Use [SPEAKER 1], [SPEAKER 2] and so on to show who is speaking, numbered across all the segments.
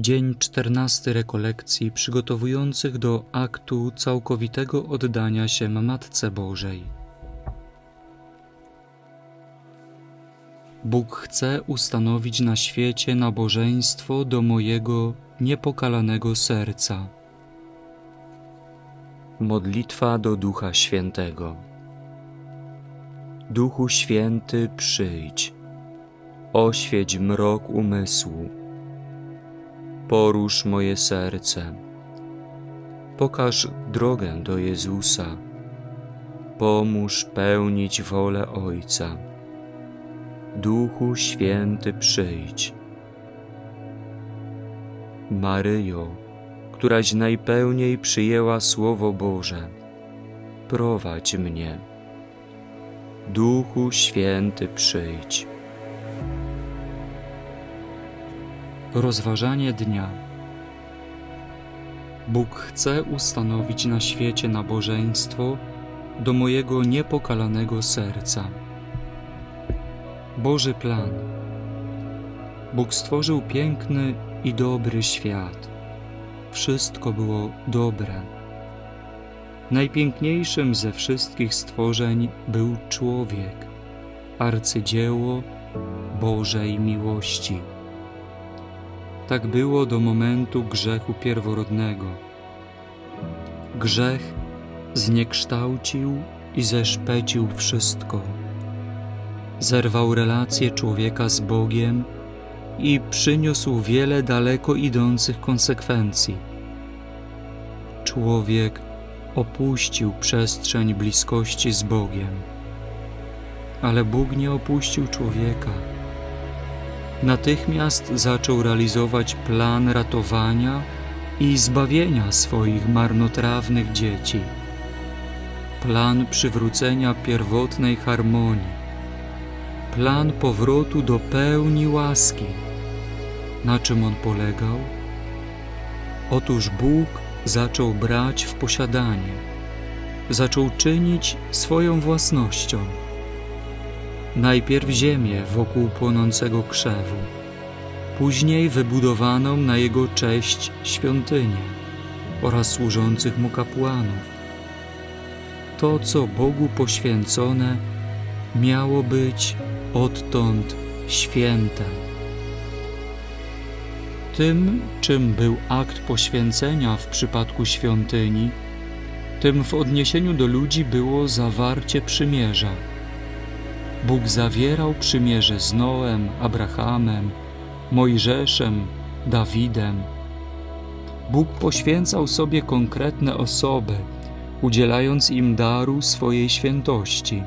[SPEAKER 1] Dzień czternasty rekolekcji przygotowujących do aktu całkowitego oddania się Matce Bożej. Bóg chce ustanowić na świecie nabożeństwo do mojego niepokalanego serca. Modlitwa do Ducha Świętego. Duchu Święty, przyjdź, oświeć mrok umysłu, porusz moje serce, pokaż drogę do Jezusa, pomóż pełnić wolę Ojca. Duchu Święty, przyjdź. Maryjo, któraś najpełniej przyjęła Słowo Boże, prowadź mnie. Duchu Święty, przyjdź. Rozważanie dnia. Bóg chce ustanowić na świecie nabożeństwo do mojego niepokalanego serca. Boży plan. Bóg stworzył piękny i dobry świat. Wszystko było dobre. Najpiękniejszym ze wszystkich stworzeń był człowiek, arcydzieło Bożej miłości. Tak było do momentu grzechu pierworodnego. Grzech zniekształcił i zeszpecił wszystko. Zerwał relacje człowieka z Bogiem i przyniósł wiele daleko idących konsekwencji. Człowiek opuścił przestrzeń bliskości z Bogiem. Ale Bóg nie opuścił człowieka. Natychmiast zaczął realizować plan ratowania i zbawienia swoich marnotrawnych dzieci. Plan przywrócenia pierwotnej harmonii. Plan powrotu do pełni łaski. Na czym on polegał? Otóż Bóg zaczął brać w posiadanie, zaczął czynić swoją własnością. Najpierw ziemię wokół płonącego krzewu, później wybudowaną na jego cześć świątynię oraz służących mu kapłanów. To, co Bogu poświęcone, miało być odtąd święte. Tym, czym był akt poświęcenia w przypadku świątyni, tym w odniesieniu do ludzi było zawarcie przymierza. Bóg zawierał przymierze z Noem, Abrahamem, Mojżeszem, Dawidem. Bóg poświęcał sobie konkretne osoby, udzielając im daru swojej świętości.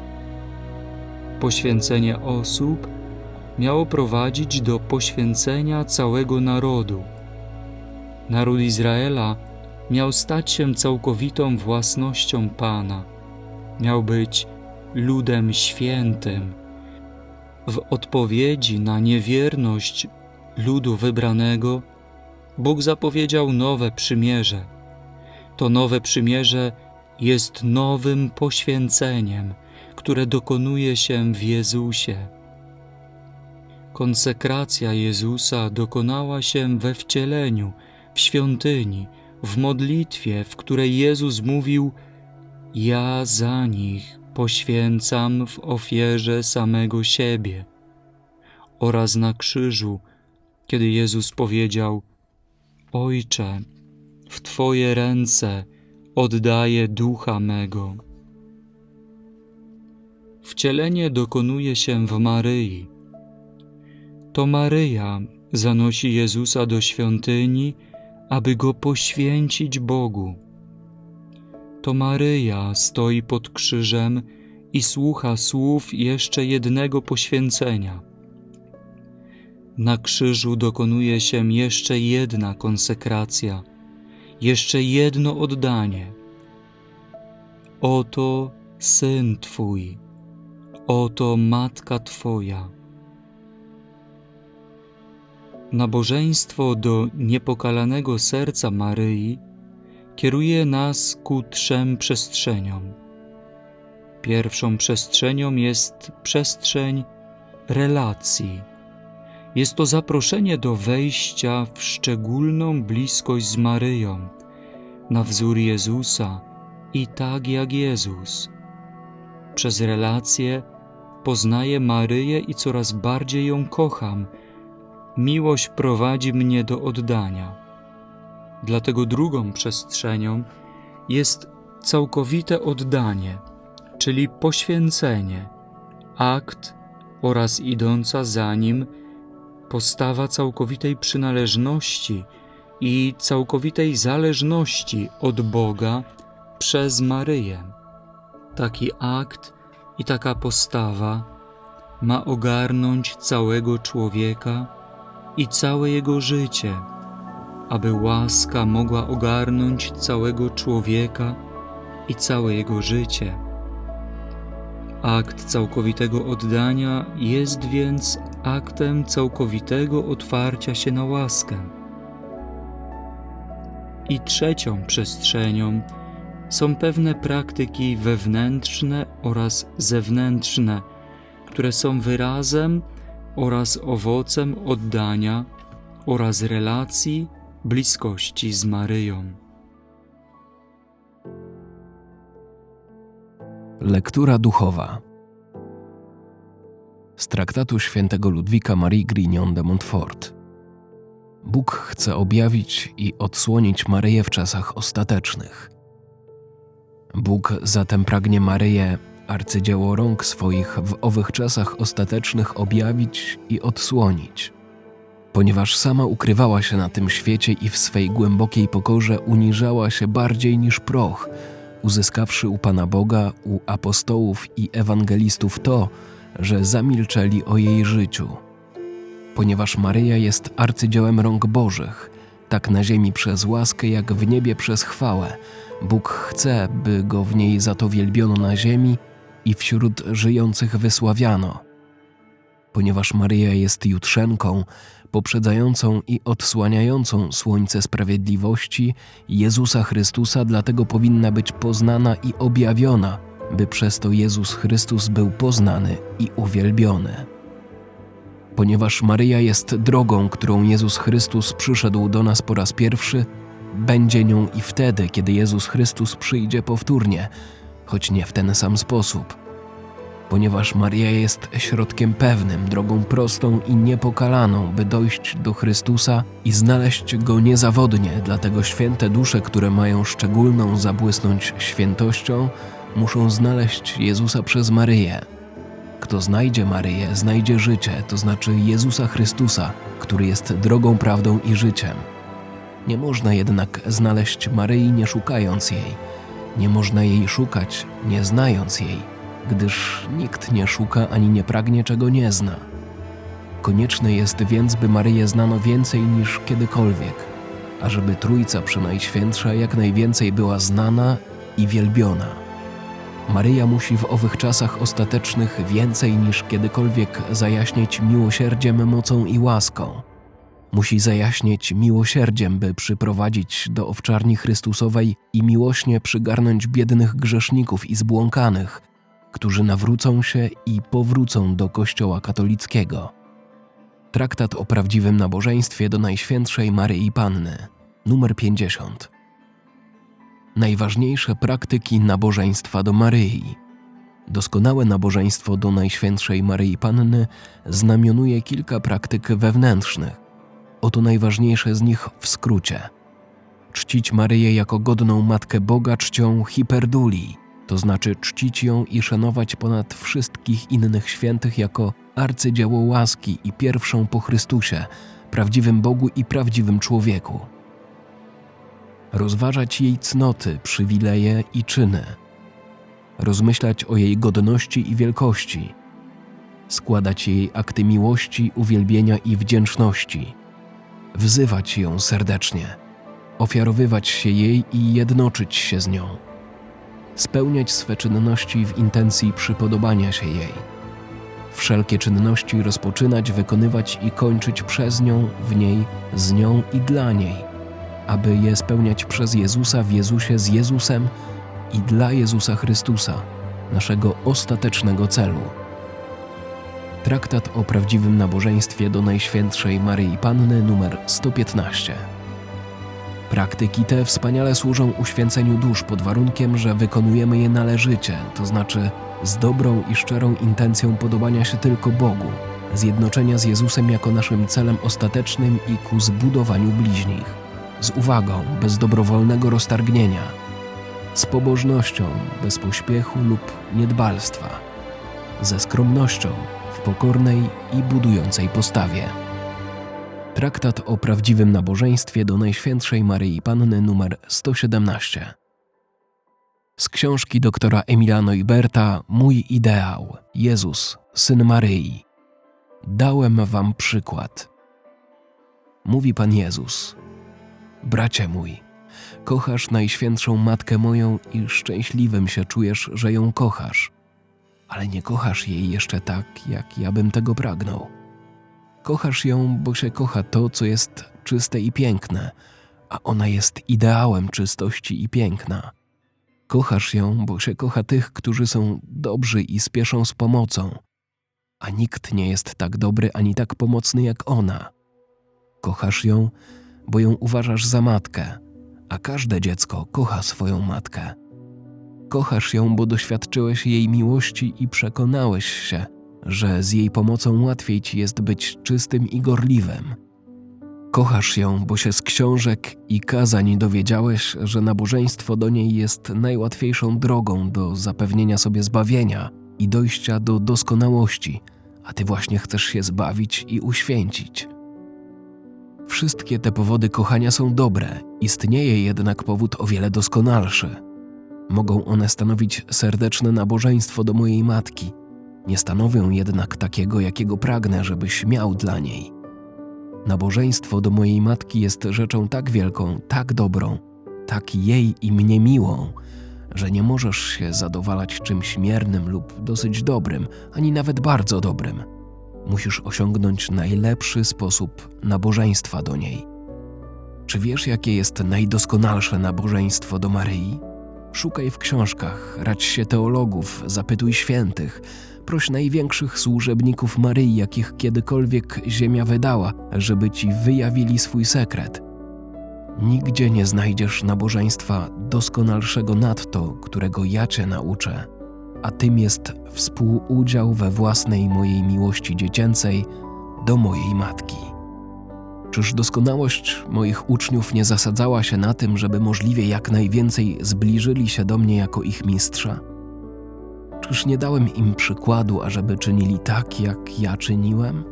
[SPEAKER 1] Poświęcenie osób miało prowadzić do poświęcenia całego narodu. Naród Izraela miał stać się całkowitą własnością Pana, miał być ludem świętym. W odpowiedzi na niewierność ludu wybranego, Bóg zapowiedział nowe przymierze. To nowe przymierze jest nowym poświęceniem, które dokonuje się w Jezusie. Konsekracja Jezusa dokonała się we wcieleniu, w świątyni, w modlitwie, w której Jezus mówił: Ja za nich poświęcam w ofierze samego siebie, oraz na krzyżu, kiedy Jezus powiedział: Ojcze, w Twoje ręce oddaję ducha mego. Wcielenie dokonuje się w Maryi. To Maryja zanosi Jezusa do świątyni, aby go poświęcić Bogu. To Maryja stoi pod krzyżem i słucha słów jeszcze jednego poświęcenia. Na krzyżu dokonuje się jeszcze jedna konsekracja, jeszcze jedno oddanie. Oto syn Twój, oto matka Twoja. Nabożeństwo do niepokalanego serca Maryi kieruje nas ku trzem przestrzeniom. Pierwszą przestrzenią jest przestrzeń relacji. Jest to zaproszenie do wejścia w szczególną bliskość z Maryją, na wzór Jezusa i tak jak Jezus. Przez relacje poznaję Maryję i coraz bardziej ją kocham. Miłość prowadzi mnie do oddania. Dlatego drugą przestrzenią jest całkowite oddanie, czyli poświęcenie, akt oraz idąca za nim postawa całkowitej przynależności i całkowitej zależności od Boga przez Maryję. Taki akt i taka postawa ma ogarnąć całego człowieka i całe jego życie, aby łaska mogła ogarnąć całego człowieka i całe jego życie. Akt całkowitego oddania jest więc aktem całkowitego otwarcia się na łaskę. I trzecią przestrzenią są pewne praktyki wewnętrzne oraz zewnętrzne, które są wyrazem oraz owocem oddania oraz relacji bliskości z Maryją.
[SPEAKER 2] Lektura duchowa z traktatu świętego Ludwika Marii Grignon de Montfort. Bóg chce objawić i odsłonić Maryję w czasach ostatecznych. Bóg zatem pragnie Maryję, arcydzieło rąk swoich, w owych czasach ostatecznych objawić i odsłonić. Ponieważ sama ukrywała się na tym świecie i w swej głębokiej pokorze uniżała się bardziej niż proch, uzyskawszy u Pana Boga, u apostołów i ewangelistów to, że zamilczeli o jej życiu. Ponieważ Maryja jest arcydziełem rąk Bożych, tak na ziemi przez łaskę, jak w niebie przez chwałę, Bóg chce, by go w niej za to wielbiono na ziemi i wśród żyjących wysławiano. Ponieważ Maryja jest jutrzenką, poprzedzającą i odsłaniającą słońce sprawiedliwości Jezusa Chrystusa, dlatego powinna być poznana i objawiona, by przez to Jezus Chrystus był poznany i uwielbiony. Ponieważ Maryja jest drogą, którą Jezus Chrystus przyszedł do nas po raz pierwszy, będzie nią i wtedy, kiedy Jezus Chrystus przyjdzie powtórnie, choć nie w ten sam sposób. Ponieważ Maria jest środkiem pewnym, drogą prostą i niepokalaną, by dojść do Chrystusa i znaleźć Go niezawodnie, dlatego święte dusze, które mają szczególną zabłysnąć świętością, muszą znaleźć Jezusa przez Maryję. Kto znajdzie Maryję, znajdzie życie, to znaczy Jezusa Chrystusa, który jest drogą, prawdą i życiem. Nie można jednak znaleźć Maryi nie szukając jej. Nie można jej szukać nie znając jej, gdyż nikt nie szuka ani nie pragnie czego nie zna. Konieczne jest więc, by Maryję znano więcej niż kiedykolwiek, a żeby Trójca Przenajświętsza jak najwięcej była znana i wielbiona. Maryja musi w owych czasach ostatecznych więcej niż kiedykolwiek zajaśnieć miłosierdziem, mocą i łaską musi zajaśnieć miłosierdziem, by przyprowadzić do owczarni Chrystusowej i miłośnie przygarnąć biednych grzeszników i zbłąkanych, którzy nawrócą się i powrócą do Kościoła katolickiego. Traktat o prawdziwym nabożeństwie do Najświętszej Maryi Panny, numer 50. Najważniejsze praktyki nabożeństwa do Maryi. Doskonałe nabożeństwo do Najświętszej Maryi Panny znamionuje kilka praktyk wewnętrznych, Oto najważniejsze z nich w skrócie. Czcić Maryję jako godną Matkę Boga czcią hiperduli, to znaczy czcić ją i szanować ponad wszystkich innych świętych jako arcydzieło łaski i pierwszą po Chrystusie, prawdziwym Bogu i prawdziwym człowieku. Rozważać jej cnoty, przywileje i czyny. Rozmyślać o jej godności i wielkości. Składać jej akty miłości, uwielbienia i wdzięczności – wzywać ją serdecznie, ofiarowywać się jej i jednoczyć się z nią, spełniać swe czynności w intencji przypodobania się jej, wszelkie czynności rozpoczynać, wykonywać i kończyć przez nią, w niej, z nią i dla niej, aby je spełniać przez Jezusa w Jezusie z Jezusem i dla Jezusa Chrystusa, naszego ostatecznego celu. Traktat o prawdziwym nabożeństwie do Najświętszej Maryi Panny numer 115. Praktyki te wspaniale służą uświęceniu dusz pod warunkiem, że wykonujemy je należycie, to znaczy z dobrą i szczerą intencją podobania się tylko Bogu, zjednoczenia z Jezusem jako naszym celem ostatecznym i ku zbudowaniu bliźnich, z uwagą, bez dobrowolnego roztargnienia, z pobożnością, bez pośpiechu lub niedbalstwa, ze skromnością, w pokornej i budującej postawie. Traktat o prawdziwym nabożeństwie do Najświętszej Maryi Panny numer 117. Z książki doktora Emiliano Iberta Mój ideał Jezus, Syn Maryi. Dałem wam przykład. Mówi Pan Jezus. Bracie mój, kochasz Najświętszą Matkę moją i szczęśliwym się czujesz, że ją kochasz, ale nie kochasz jej jeszcze tak, jak ja bym tego pragnął. Kochasz ją, bo się kocha to, co jest czyste i piękne, a ona jest ideałem czystości i piękna. Kochasz ją, bo się kocha tych, którzy są dobrzy i spieszą z pomocą, a nikt nie jest tak dobry ani tak pomocny jak ona. Kochasz ją, bo ją uważasz za matkę, a każde dziecko kocha swoją matkę. Kochasz ją, bo doświadczyłeś jej miłości i przekonałeś się, że z jej pomocą łatwiej ci jest być czystym i gorliwym. Kochasz ją, bo się z książek i kazań dowiedziałeś, że nabożeństwo do niej jest najłatwiejszą drogą do zapewnienia sobie zbawienia i dojścia do doskonałości, a ty właśnie chcesz się zbawić i uświęcić. Wszystkie te powody kochania są dobre, istnieje jednak powód o wiele doskonalszy. Mogą one stanowić serdeczne nabożeństwo do mojej matki, nie stanowią jednak takiego, jakiego pragnę, żebyś miał dla niej. Nabożeństwo do mojej matki jest rzeczą tak wielką, tak dobrą, tak jej i mnie miłą, że nie możesz się zadowalać czymś miernym lub dosyć dobrym, ani nawet bardzo dobrym. Musisz osiągnąć najlepszy sposób nabożeństwa do niej. Czy wiesz, jakie jest najdoskonalsze nabożeństwo do Maryi? Szukaj w książkach, radź się teologów, zapytuj świętych, proś największych służebników Maryi, jakich kiedykolwiek ziemia wydała, żeby ci wyjawili swój sekret. Nigdzie nie znajdziesz nabożeństwa doskonalszego nadto, którego ja cię nauczę, a tym jest współudział we własnej mojej miłości dziecięcej do mojej matki. Czyż doskonałość moich uczniów nie zasadzała się na tym, żeby możliwie jak najwięcej zbliżyli się do mnie jako ich mistrza? Czyż nie dałem im przykładu, ażeby czynili tak, jak ja czyniłem?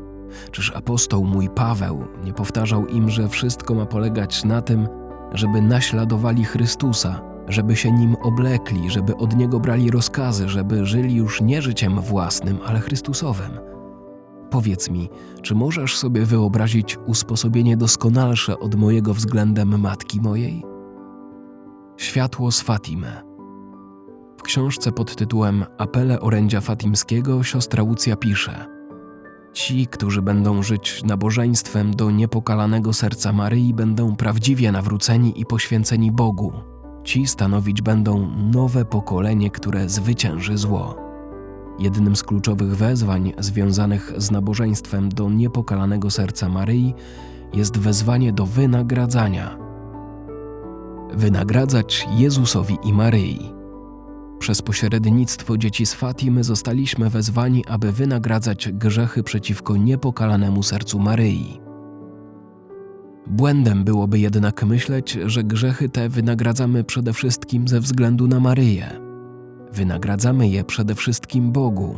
[SPEAKER 2] Czyż apostoł mój Paweł nie powtarzał im, że wszystko ma polegać na tym, żeby naśladowali Chrystusa, żeby się nim oblekli, żeby od niego brali rozkazy, żeby żyli już nie życiem własnym, ale Chrystusowym? Powiedz mi, czy możesz sobie wyobrazić usposobienie doskonalsze od mojego względem matki mojej? Światło z Fatimy. Książce pod tytułem Apele orędzia fatimskiego siostra Łucja pisze: Ci, którzy będą żyć nabożeństwem do niepokalanego serca Maryi, będą prawdziwie nawróceni i poświęceni Bogu. Ci stanowić będą nowe pokolenie, które zwycięży zło. Jednym z kluczowych wezwań związanych z nabożeństwem do niepokalanego serca Maryi jest wezwanie do wynagradzania. Wynagradzać Jezusowi i Maryi. Przez pośrednictwo dzieci z Fatimy zostaliśmy wezwani, aby wynagradzać grzechy przeciwko niepokalanemu sercu Maryi. Błędem byłoby jednak myśleć, że grzechy te wynagradzamy przede wszystkim ze względu na Maryję. Wynagradzamy je przede wszystkim Bogu.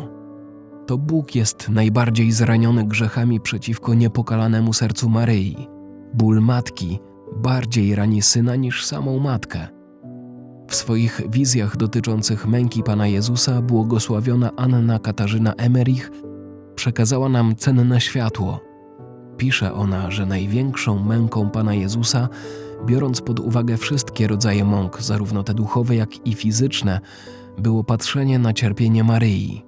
[SPEAKER 2] To Bóg jest najbardziej zraniony grzechami przeciwko niepokalanemu sercu Maryi. Ból matki bardziej rani syna niż samą matkę. W swoich wizjach dotyczących męki Pana Jezusa błogosławiona Anna Katarzyna Emerich przekazała nam cenne światło. Pisze ona, że największą męką Pana Jezusa, biorąc pod uwagę wszystkie rodzaje mąk, zarówno te duchowe, jak i fizyczne, było patrzenie na cierpienie Maryi.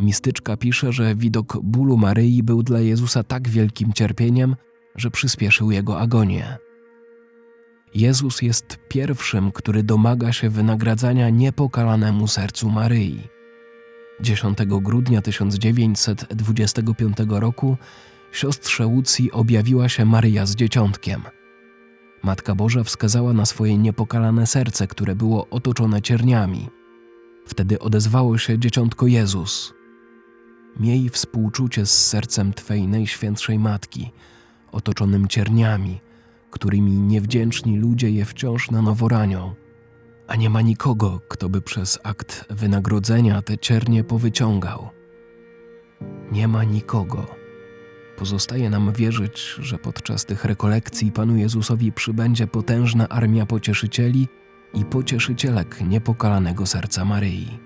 [SPEAKER 2] Mistyczka pisze, że widok bólu Maryi był dla Jezusa tak wielkim cierpieniem, że przyspieszył jego agonię. Jezus jest pierwszym, który domaga się wynagradzania niepokalanemu sercu Maryi. 10 grudnia 1925 roku siostrze Łucji objawiła się Maryja z dzieciątkiem. Matka Boża wskazała na swoje niepokalane serce, które było otoczone cierniami. Wtedy odezwało się dzieciątko Jezus. Miej współczucie z sercem Twej najświętszej Matki, otoczonym cierniami, którymi niewdzięczni ludzie je wciąż na nowo ranią. A nie ma nikogo, kto by przez akt wynagrodzenia te ciernie powyciągał. Nie ma nikogo. Pozostaje nam wierzyć, że podczas tych rekolekcji Panu Jezusowi przybędzie potężna armia pocieszycieli i pocieszycielek niepokalanego serca Maryi.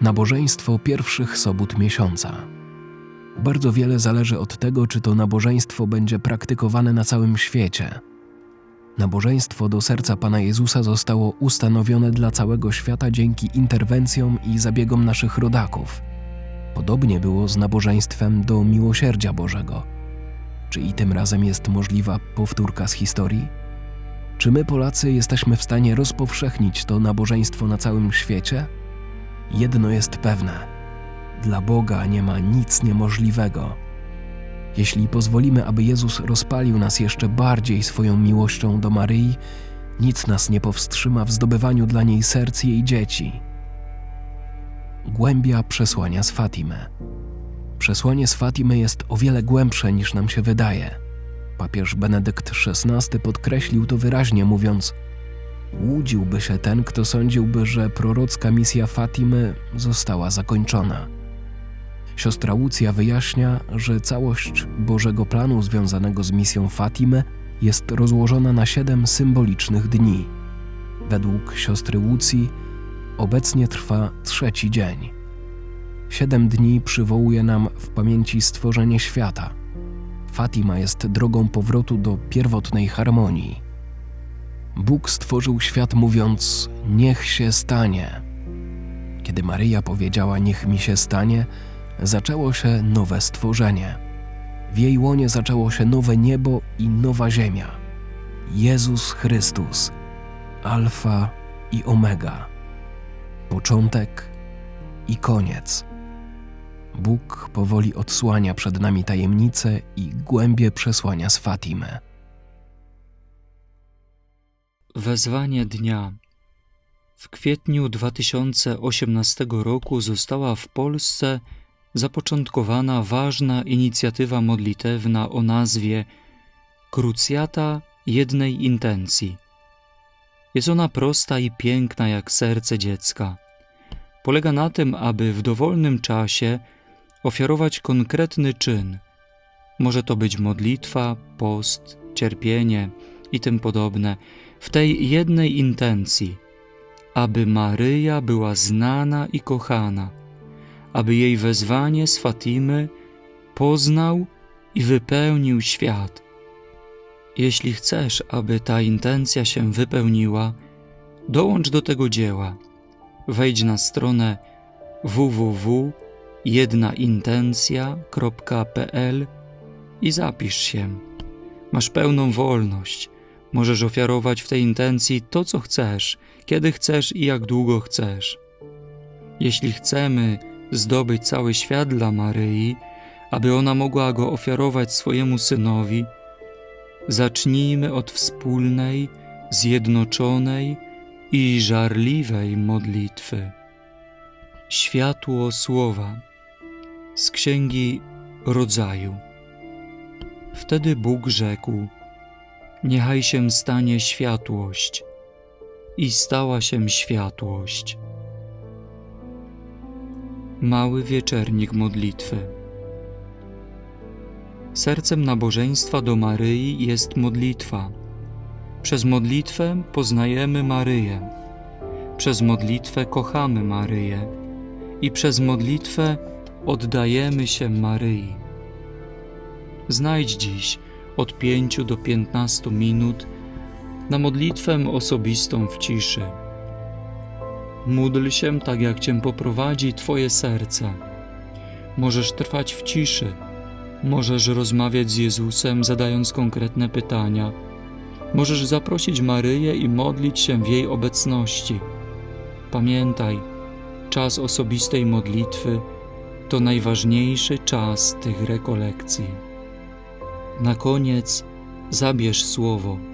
[SPEAKER 2] Nabożeństwo pierwszych sobót miesiąca. Bardzo wiele zależy od tego, czy to nabożeństwo będzie praktykowane na całym świecie. Nabożeństwo do serca Pana Jezusa zostało ustanowione dla całego świata dzięki interwencjom i zabiegom naszych rodaków. Podobnie było z nabożeństwem do miłosierdzia Bożego. Czy i tym razem jest możliwa powtórka z historii? Czy my, Polacy, jesteśmy w stanie rozpowszechnić to nabożeństwo na całym świecie? Jedno jest pewne: dla Boga nie ma nic niemożliwego. Jeśli pozwolimy, aby Jezus rozpalił nas jeszcze bardziej swoją miłością do Maryi, nic nas nie powstrzyma w zdobywaniu dla niej serc jej dzieci. Głębia przesłania z Fatimy. Przesłanie z Fatimy jest o wiele głębsze niż nam się wydaje. Papież Benedykt XVI podkreślił to wyraźnie, mówiąc: Łudziłby się ten, kto sądziłby, że prorocka misja Fatimy została zakończona. Siostra Łucja wyjaśnia, że całość Bożego planu związanego z misją Fatimy jest rozłożona na siedem symbolicznych dni. Według siostry Łucji obecnie trwa trzeci dzień. Siedem dni przywołuje nam w pamięci stworzenie świata. Fatima jest drogą powrotu do pierwotnej harmonii. Bóg stworzył świat mówiąc: Niech się stanie. Kiedy Maryja powiedziała: Niech mi się stanie, zaczęło się nowe stworzenie. W jej łonie zaczęło się nowe niebo i nowa ziemia. Jezus Chrystus, Alfa i Omega, początek i koniec. Bóg powoli odsłania przed nami tajemnice i głębie przesłania z Fatimy.
[SPEAKER 1] Wezwanie dnia. W kwietniu 2018 roku została w Polsce zapoczątkowana ważna inicjatywa modlitewna o nazwie Krucjata jednej intencji. Jest ona prosta i piękna jak serce dziecka. Polega na tym, aby w dowolnym czasie ofiarować konkretny czyn. Może to być modlitwa, post, cierpienie i tym podobne, w tej jednej intencji, aby Maryja była znana i kochana aby jej wezwanie z Fatimy poznał i wypełnił świat. Jeśli chcesz, aby ta intencja się wypełniła, dołącz do tego dzieła. Wejdź na stronę www.jednaintencja.pl i zapisz się. Masz pełną wolność. Możesz ofiarować w tej intencji to, co chcesz, kiedy chcesz i jak długo chcesz. Jeśli chcemy, zdobyć cały świat dla Maryi, aby ona mogła go ofiarować swojemu synowi, zacznijmy od wspólnej, zjednoczonej i żarliwej modlitwy. Światło Słowa z Księgi Rodzaju. Wtedy Bóg rzekł: Niechaj się stanie światłość. I stała się światłość. Mały wieczernik modlitwy. Sercem nabożeństwa do Maryi jest modlitwa. Przez modlitwę poznajemy Maryję. Przez modlitwę kochamy Maryję i przez modlitwę oddajemy się Maryi. Znajdź dziś od 5 do 15 minut na modlitwę osobistą w ciszy. Módl się tak, jak Cię poprowadzi Twoje serce. Możesz trwać w ciszy, możesz rozmawiać z Jezusem, zadając konkretne pytania. Możesz zaprosić Maryję i modlić się w jej obecności. Pamiętaj, czas osobistej modlitwy to najważniejszy czas tych rekolekcji. Na koniec zabierz słowo.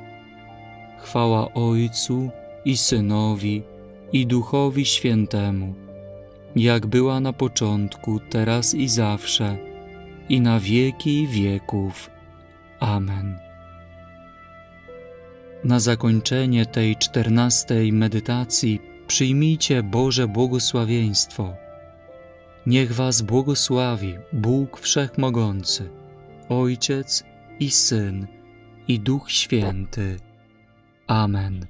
[SPEAKER 1] Chwała Ojcu i Synowi i Duchowi Świętemu, jak była na początku, teraz i zawsze, i na wieki wieków. Amen. Na zakończenie tej czternastej medytacji przyjmijcie Boże błogosławieństwo. Niech Was błogosławi Bóg Wszechmogący, Ojciec i Syn i Duch Święty. Amen.